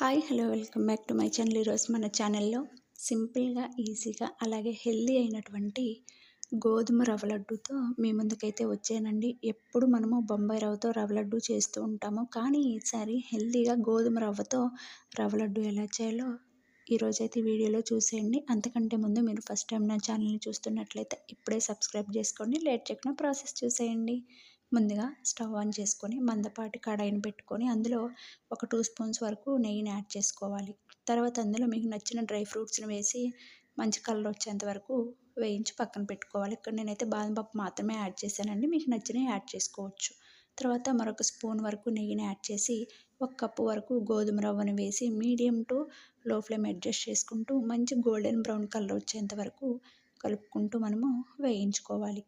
Hi hello welcome back to my channel ఈరోజు మన ఛానల్లో సింపుల్గా ఈజీగా అలాగే హెల్దీ అయినటువంటి గోధుమ రవ్వ లడ్డుతో మీ ముందుకైతే వచ్చానండి. ఎప్పుడు మనము బొంబాయి రవ్వతో రవ్వ లడ్డు చేస్తూ ఉంటాము. కానీ ఈసారి హెల్దీగా గోధుమ రవ్వతో రవ్వ లడ్డు ఎలా చేయాలో ఈరోజైతే వీడియోలో చూసేయండి. అంతకంటే ముందు మీరు ఫస్ట్ టైం నా ఛానల్ని చూస్తున్నట్లయితే ఇప్పుడే సబ్స్క్రైబ్ చేసుకోండి. లేట్ చేయకుండా ప్రాసెస్ చూసేయండి. ముందుగా స్టవ్ ఆన్ చేసుకొని మందపాటి కడాయిని పెట్టుకొని అందులో ఒక టూ స్పూన్స్ వరకు నెయ్యిని యాడ్ చేసుకోవాలి. తర్వాత అందులో మీకు నచ్చిన డ్రై ఫ్రూట్స్ని వేసి మంచి కలర్ వచ్చేంత వరకు వేయించి పక్కన పెట్టుకోవాలి. ఇక్కడ నేనైతే బాదం పప్పు మాత్రమే యాడ్ చేశానండి. మీకు నచ్చినవి యాడ్ చేసుకోవచ్చు. తర్వాత మరొక స్పూన్ వరకు నెయ్యిని యాడ్ చేసి ఒక కప్పు వరకు గోధుమ రవ్వను వేసి medium to low flame adjust చేసుకుంటూ మంచి గోల్డెన్ బ్రౌన్ కలర్ వచ్చేంత వరకు కలుపుకుంటూ మనము వేయించుకోవాలి.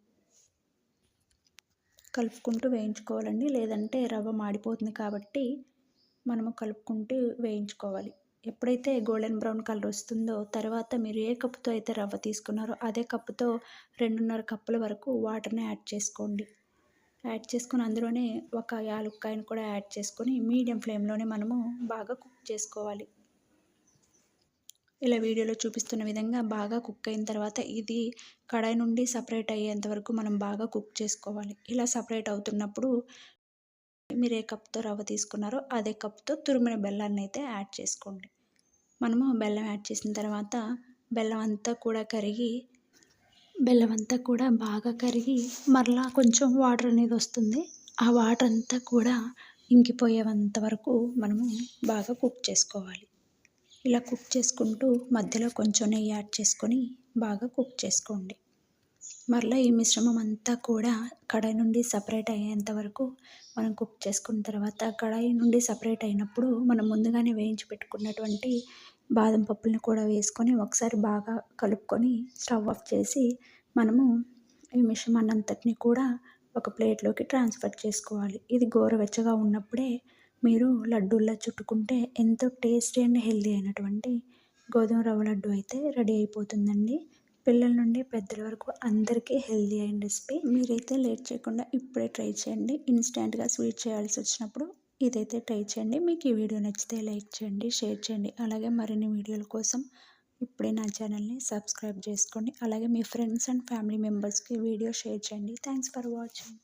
కలుపుకుంటూ వేయించుకోవాలండి. లేదంటే రవ్వ మాడిపోతుంది కాబట్టి మనము కలుపుకుంటూ వేయించుకోవాలి. ఎప్పుడైతే గోల్డెన్ బ్రౌన్ కలర్ వస్తుందో తర్వాత మీరు ఏ కప్పుతో అయితే రవ్వ తీసుకున్నారో అదే కప్పుతో రెండున్నర కప్పుల వరకు వాటర్ని యాడ్ చేసుకోండి. యాడ్ చేసుకుని అందులోనే ఒక యాలుక్కాయను కూడా యాడ్ చేసుకొని మీడియం ఫ్లేమ్లోనే మనము బాగా కుక్ చేసుకోవాలి. ఇలా వీడియోలో చూపిస్తున్న విధంగా బాగా కుక్ అయిన తర్వాత ఇది కడాయి నుండి సపరేట్ అయ్యేంత వరకు మనం బాగా కుక్ చేసుకోవాలి. ఇలా సపరేట్ అవుతున్నప్పుడు మీరు ఏ కప్తో రవ్వ తీసుకున్నారో అదే కప్తో తురిమిన బెల్లాన్ని అయితే యాడ్ చేసుకోండి. మనము బెల్లం యాడ్ చేసిన తర్వాత బెల్లం అంతా కూడా కరిగి బెల్లం అంతా కూడా బాగా కరిగి మరలా కొంచెం వాటర్ అనేది వస్తుంది. ఆ వాటర్ అంతా కూడా ఇంకిపోయేంత వరకు మనము బాగా కుక్ చేసుకోవాలి. ఇలా కుక్ చేసుకుంటూ మధ్యలో కొంచెం నెయ్యి యాడ్ చేసుకొని బాగా కుక్ చేసుకోండి. మరలా ఈ మిశ్రమం అంతా కూడా కడాయి నుండి సపరేట్ అయ్యేంత వరకు మనం కుక్ చేసుకున్న తర్వాత కడాయి నుండి సపరేట్ అయినప్పుడు మనం ముందుగానే వేయించి పెట్టుకున్నటువంటి బాదం పప్పులను కూడా వేసుకొని ఒకసారి బాగా కలుపుకొని స్టవ్ ఆఫ్ చేసి మనము ఈ మిశ్రమాన్ని అంతటిని కూడా ఒక ప్లేట్లోకి ట్రాన్స్ఫర్ చేసుకోవాలి. ఇది గోరువెచ్చగా ఉన్నప్పుడే మీరు లడ్డూల్లా చుట్టుకుంటే ఎంతో టేస్టీ అండ్ హెల్దీ అయినటువంటి గోధుమ రవ్వ లడ్డు అయితే రెడీ అయిపోతుందండి. పిల్లల నుండి పెద్దల వరకు అందరికీ హెల్దీ అయిన రెసిపీ మీరైతే లేట్ చేయకుండా ఇప్పుడే ట్రై చేయండి. ఇన్స్టెంట్గా స్వీట్ చేయాల్సి వచ్చినప్పుడు ఇదైతే ట్రై చేయండి. మీకు ఈ వీడియో నచ్చితే లైక్ చేయండి షేర్ చేయండి. అలాగే మరిన్ని వీడియోల కోసం ఇప్పుడే నా ఛానల్ని సబ్స్క్రైబ్ చేసుకోండి. అలాగే మీ ఫ్రెండ్స్ అండ్ ఫ్యామిలీ మెంబర్స్కి వీడియో షేర్ చేయండి. Thanks for watching.